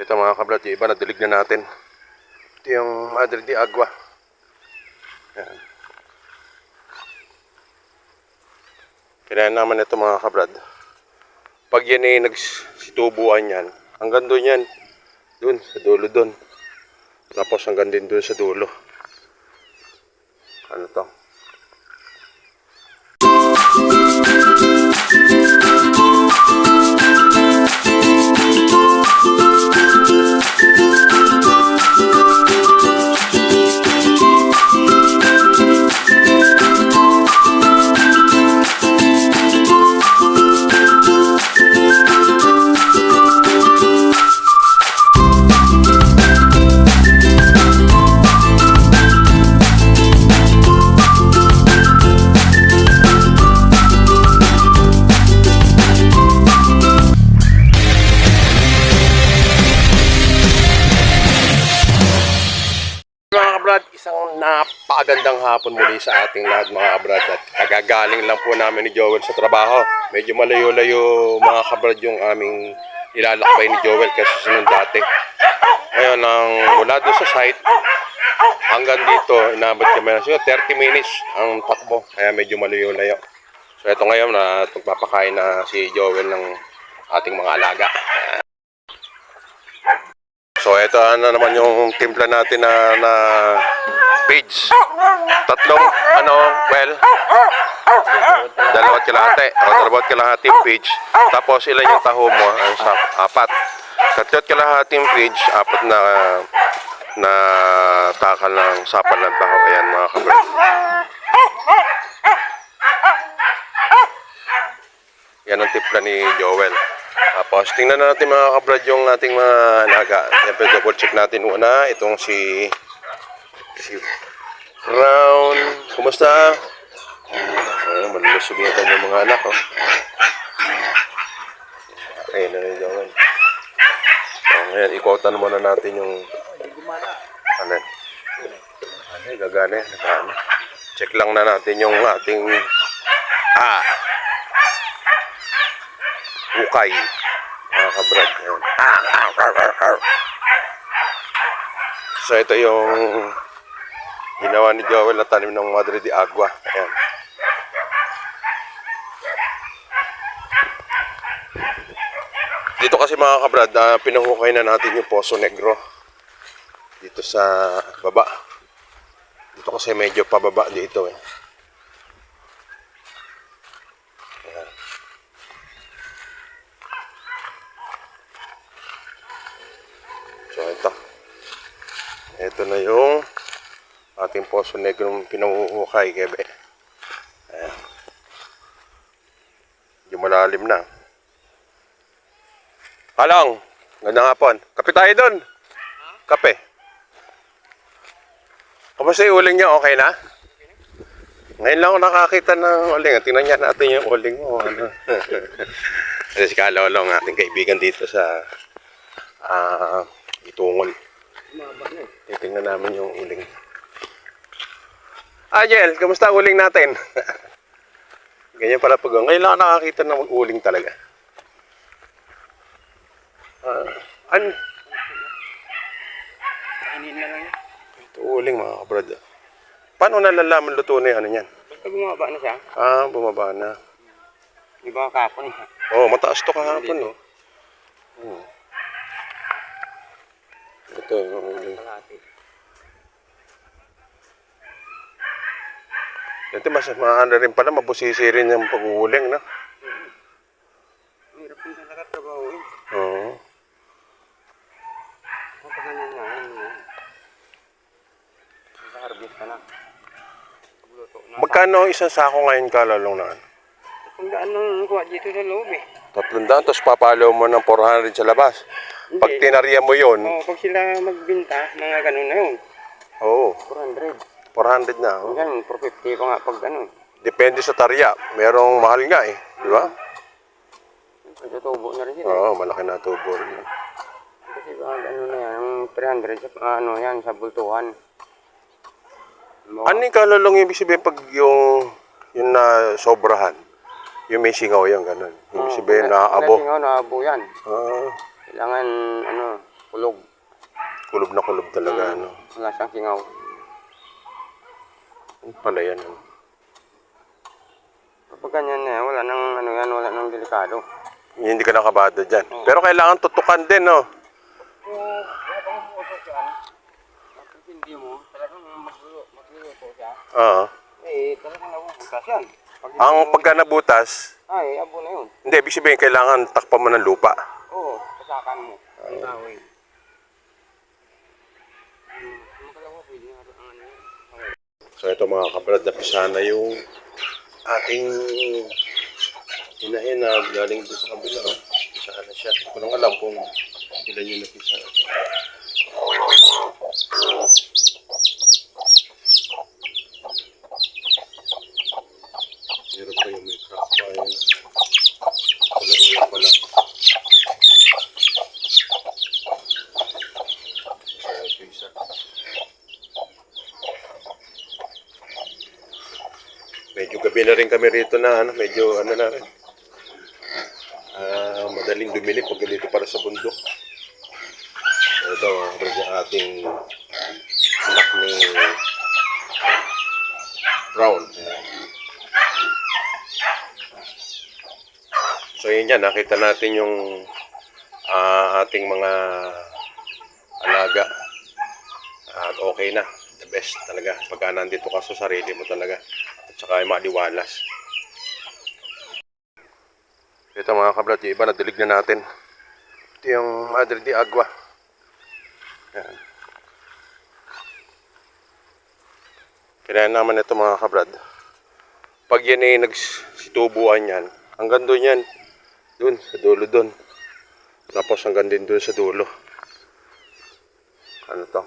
Ito mga kabrad, yung iba nadilig na natin. Ito yung Madre de Agua. Yan. Kaya naman ito mga kabrad. Pag yan ay nagsitubuan yan, hanggang doon yan. Doon, sa dulo doon. Tapos hanggang din doon sa dulo. Ano to? Kabrad, isang napakagandang hapon muli sa ating lahat mga kabrad at kagagaling lang po namin ni Joel sa trabaho. Medyo malayo-layo mga kabrad yung aming ilalakbay ni Joel kasi sunod dati. Ngayon, ang mula doon sa site hanggang dito, inabot kami na siguro 30 minutes ang takbo. Kaya medyo malayo-layo. So ito ngayon na magpapakain na si Joel ng ating mga alaga. So ito na naman yung timpla natin na, na page. Tatlong ano, well, dalawat kalahati. O dalawat kalahating page. Tapos ilan yung taho mo? Ang sa apat. Tatlot kalahating page, apat na na takal ng sapal ng taho. Ayan mga kabrat. Yan ang timpla ni Joel. Tapos tingnan natin mga kabrad yung ating mga alaga. Siyempre double check natin una itong si si Crown. Kumusta? Ay, malulusog yung kanyang mga anak. Oh. Ayun na rin Joel. So, ngayon, ikutan muna natin yung ano. Ano, gagana. Gagana. Check lang na natin yung ating ah, ukay. Mga kabrad. Ayan. Ah. So ito yung ginawa ni Joel na tanim ng Madre de Agua. Ayan. Dito kasi mga kabrad, uh, pinahukay na natin yung Poso Negro. Dito sa baba. Dito kasi medyo pababa dito eh. So ito. Ito na yung ating poso negro pinuhukay kebe. Ayan. Medyo malalim na. Halong! Gandang hapon. Kape tayo doon. Kape. Kamusta yung uling niya? Okay na? Ngayon lang ako nakakita ng uling. Tingnan niya natin yung uling mo. Ano? Kasi si Kalolong, ating kaibigan dito sa ah itungol. Titingnan namin yung uling. Ah, Jel, kamusta ang uling natin? Ganyan pala pag ngayon lang ako nakakita ng uling talaga. Ah, an Kainin na lang yan. ito uling mga kabrad. Paano nalalaman luto na yung ano yan? Basta bumaba na siya. Ah, bumaba na. Di ba kapon? Oh, mataas to kahapon, oh. Hmm. Ito yung. Kalahati. Ito mas maano rin pala, mabusisi rin yung pag-uuling, na. Hirap yung talaga trabaho yun. Oo. Kapag ganyan na, ano yan. Nag-harvest ka na. Na. Magkano ang isang sako ngayon kalalong na? Kung daan nang kuha dito sa loob eh. Tatlong daan, tapos papalo mo ng 400 sa labas. Pag Hindi. tinarya mo yun, Oo, pag sila magbinta, mga ganun na yun. oo, 400. 400 na. oh. Hanggang 450 pa nga pag ano. Depende sa tarya. Merong mahal nga eh. Di ba? Medyo tubo na rin sila. Oo, malaki na tubo rin. Kasi ba, ano na yan, yung 300 sa ano yan, sa bultuhan. Ano yung kalalong ibig sabihin pag yung yung na sobrahan? Yung may singaw yan, ganun. Ibig sabihin na abo. Kasi nga, naabo yan. Ah, Kailangan, ano, kulog. Kulob na kulob talaga, ano. Wala siyang singaw. Ano pala yan, ano. Kapag ganyan na yan, wala nang ano yan, wala nang delikado. Hindi ka nakabado dyan. Pero kailangan tutukan din, no? Kung wala kang yan, kapag hindi mo, talagang magluluto, magluluto siya, Oo. eh, talagang nabubutas yan. Pag Ang pagka nabutas, Ay, abo na yun. hindi, ibig sabihin, kailangan takpan mo ng lupa. Oo, kasakan mo. Ang ang ano. So ito mga kabrad, napisa na yung ating inahin na galing doon sa kabila. Oh. Napisa na siya. Hindi ko lang alam kung ilan yung napisa. Meron pa yung may crack pa yun. Wala ulo pala. So, ito isa. Medyo gabi na rin kami rito na ano, medyo ano na rin. Ah, madaling dumili pag dito para sa bundok. Ito, medyo ating anak ni Brown. So yun yan, nakita natin yung ah, ating mga alaga. At okay na. The best talaga. Pagka nandito ka sa sarili mo talaga. At saka ay maliwalas. Ito mga kabrad, yung iba nadilig na natin. Ito yung Madre de Agua. Yan. Kaya naman ito mga kabrad. Pag yan ay nagsitubuan yan, hanggang doon yan. Doon, sa dulo doon. Tapos hanggang din doon sa dulo. Ano to?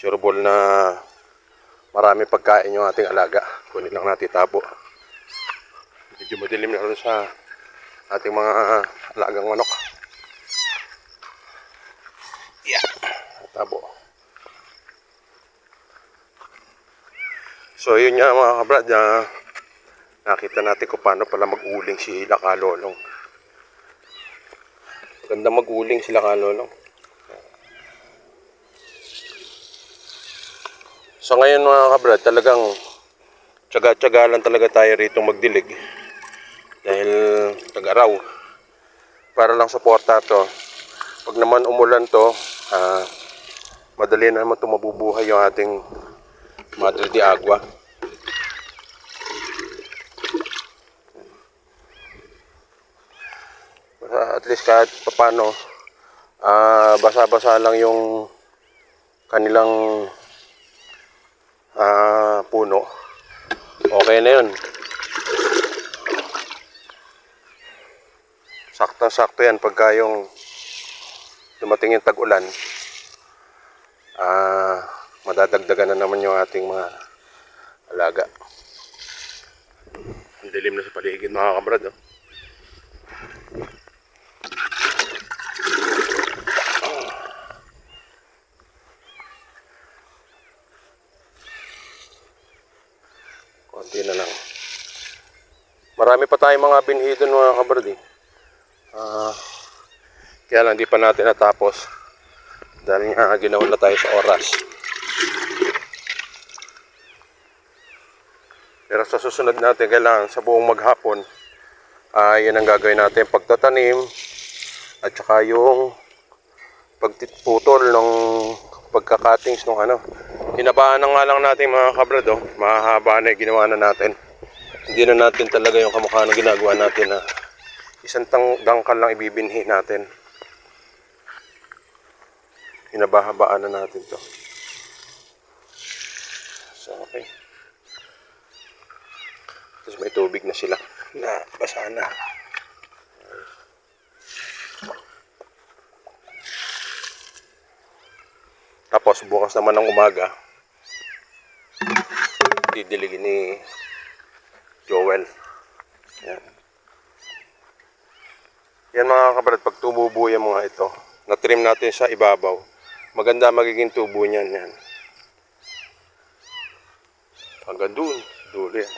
Sure na marami pagkain yung ating alaga. Kunin lang natin tabo. Medyo madilim na rin sa ating mga alagang manok. Yeah. Tabo. So yun nga mga kabrad, ah, nakita natin kung paano pala mag-uling si Lakalolong. Ganda mag-uling si Lakalolong. So ngayon mga kabrad, talagang tsaga-tsaga lang talaga tayo rito magdilig. Dahil tag-araw. Para lang suporta to. Pag naman umulan to, ah, madali na naman ito mabubuhay yung ating Madre de Agua. At least kahit papano, ah, basa-basa lang yung kanilang ah, puno. Okay na yun. Sakto-sakto yan pagka yung dumating yung tag-ulan. Ah, madadagdagan na naman yung ating mga alaga. Ang dilim na sa paligid mga kabrad. Oh. Konti na lang. Marami pa tayong mga binhi doon mga kabrad eh. Ah, kaya lang di pa natin natapos. Dahil nga ginawa na tayo sa oras. Pero sa susunod natin, kailangan sa buong maghapon, ay yan ang gagawin natin. Pagtatanim, at saka yung pagtiputol ng pagkakatings ng ano. Hinabaan na nga lang natin mga kabrad, oh. mahahaba na yung ginawa na natin. Hindi na natin talaga yung kamukha ng ginagawa natin na isang tang dangkal lang ibibinhi natin. Hinabahabaan na natin to. So, okay. Tapos may tubig na sila na basa na. Tapos bukas naman ng umaga, didiligin ni Joel. Yan. Yan mga kabrad, pag tumubo yung mga ito, na-trim natin sa ibabaw, maganda magiging tubo niyan. Yan. Hanggang dulo yan.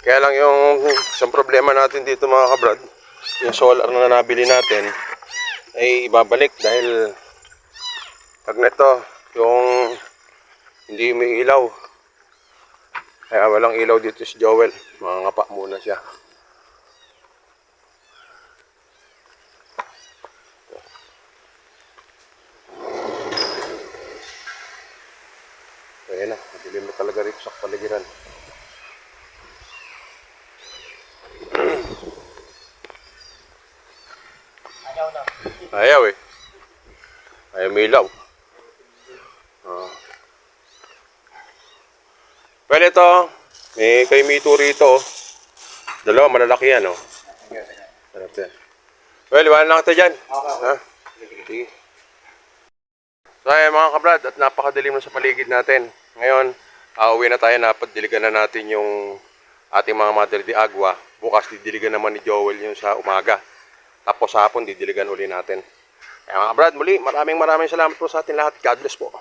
Kaya lang yung isang problema natin dito mga kabrad, yung solar na nabili natin ay ibabalik dahil pag nito yung hindi may ilaw. Kaya walang ilaw dito si Joel. Mga ngapa muna siya. Ayan na, madilim na talaga rito sa paligiran. Ayaw eh. Ayaw may ilaw. Well, ito, may kay Mito rito. Dalawa, malalaki yan, oh. Sarap yan. Well, iwanan lang kita dyan. Ha? Sige. So, ayan mga kabrad, at napakadilim na sa paligid natin. Ngayon, auwi na tayo, napadiligan na natin yung ating mga Madre de Agua. Bukas, didiligan naman ni Joel yung sa umaga. Tapos hapon, didiligan uli natin. Kaya mga kabrad, muli, maraming maraming salamat po sa ating lahat. God bless po.